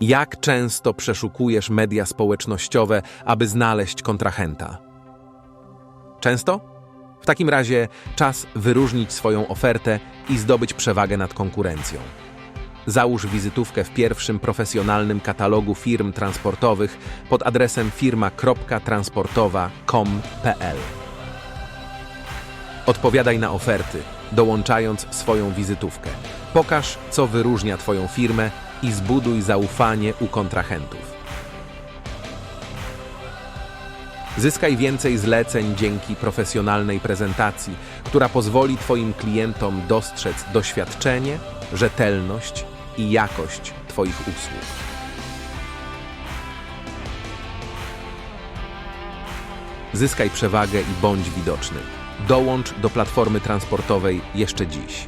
Jak często przeszukujesz media społecznościowe, aby znaleźć kontrahenta? Często? W takim razie czas wyróżnić swoją ofertę i zdobyć przewagę nad konkurencją. Załóż wizytówkę w pierwszym profesjonalnym katalogu firm transportowych pod adresem firma.transportowa.com.pl. Odpowiadaj na oferty, dołączając swoją wizytówkę. Pokaż, co wyróżnia Twoją firmę i zbuduj zaufanie u kontrahentów. Zyskaj więcej zleceń dzięki profesjonalnej prezentacji, która pozwoli Twoim klientom dostrzec doświadczenie, rzetelność i jakość Twoich usług. Zyskaj przewagę i bądź widoczny. Dołącz do platformy transportowej jeszcze dziś.